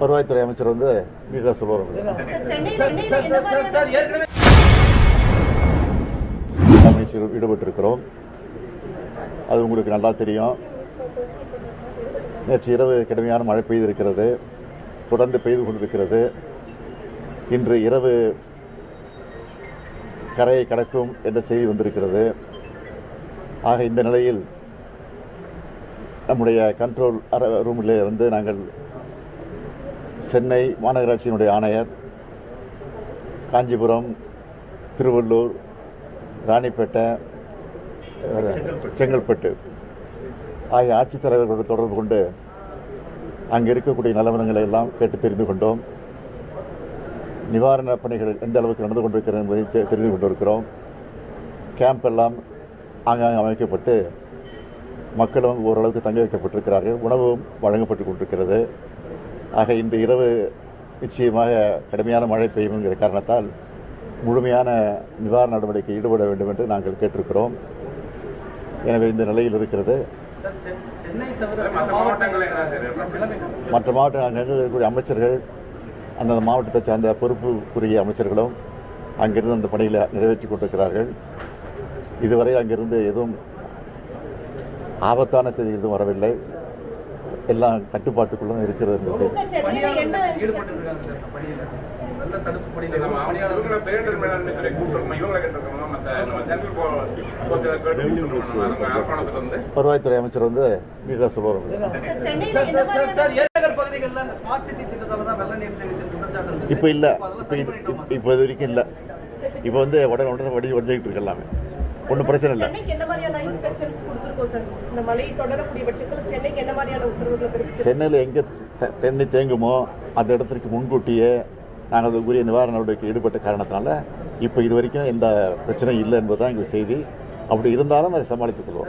வருவாய்த்துறை அமைச்சர் வந்து மிக சொல்லுவார் அமைச்சர் ஈடுபட்டிருக்கிறோம். அது உங்களுக்கு நல்லா தெரியும். நேற்று இரவு கடுமையான மழை பெய்திருக்கிறது. தொடர்ந்து பெய்து கொண்டிருக்கிறது. இன்று இரவு கரையை கடக்கும் என்ற செய்தி வந்திருக்கிறது. ஆக இந்த நிலையில் நம்முடைய கண்ட்ரோல் ரூமிலே வந்து நாங்கள் சென்னை மாநகராட்சியினுடைய ஆணையர் காஞ்சிபுரம் திருவள்ளூர் ராணிப்பேட்டை செங்கல்பட்டு ஆகிய ஆட்சித்தலைவர்களோடு தொடர்பு கொண்டு அங்கே இருக்கக்கூடிய நிலவரங்களை எல்லாம் கேட்டு தெரிந்து கொண்டோம். நிவாரணப் பணிகள் எந்த அளவுக்கு நடந்து கொண்டிருக்கிறது என்பதை தெரிந்து கொண்டிருக்கிறோம். கேம்ப் எல்லாம் ஆங்காங்கே அமைக்கப்பட்டு மக்களும் ஓரளவுக்கு தங்க வைக்கப்பட்டிருக்கிறார்கள். உணவும் வழங்கப்பட்டு கொண்டிருக்கிறது. ஆக இந்த இரவு நிச்சயமாக கடுமையான மழை பெய்யும் காரணத்தால் முழுமையான நிவாரண நடவடிக்கை ஈடுபட வேண்டும் என்று நாங்கள் கேட்டிருக்கிறோம். எனவே இந்த நிலையில் இருக்கிறது. மற்ற மாவட்ட இருக்கக்கூடிய அமைச்சர்கள் அந்தந்த மாவட்டத்தை சார்ந்த பொறுப்புக்குரிய அமைச்சர்களும் அங்கிருந்து அந்த பணியில் நிறைவேற்றி கொண்டிருக்கிறார்கள். இதுவரை அங்கிருந்து எதுவும் ஆபத்தான செய்தி எதுவும் வரவில்லை. எல்லாம் கட்டுப்பாட்டுக்குள்ளும் இருக்கிறது வருவாய்த்துறை அமைச்சர் வந்து மீடியா சொல்லுவார் இப்போ இல்லை. இப்ப இப்போ இது இப்போ இது வரைக்கும் இல்லை. இப்போ வந்து உடனே உடனே வடி வடிஞ்சிக்கிட்டு இருக்கலாமே. ஒன்றும் பிரச்சனை இல்லை. சென்னையில் எங்கே த- தண்ணி தேங்குமோ அந்த இடத்திற்கு முன்கூட்டியே நாங்கள் அதுக்குரிய நிவாரண நடவடிக்கை ஈடுபட்ட காரணத்தினால இப்போ இது வரைக்கும் எந்த பிரச்சனையும் இல்லை என்பதுதான் எங்கள் செய்தி. அப்படி இருந்தாலும் அதை சமாளித்துக் கொள்வோம்.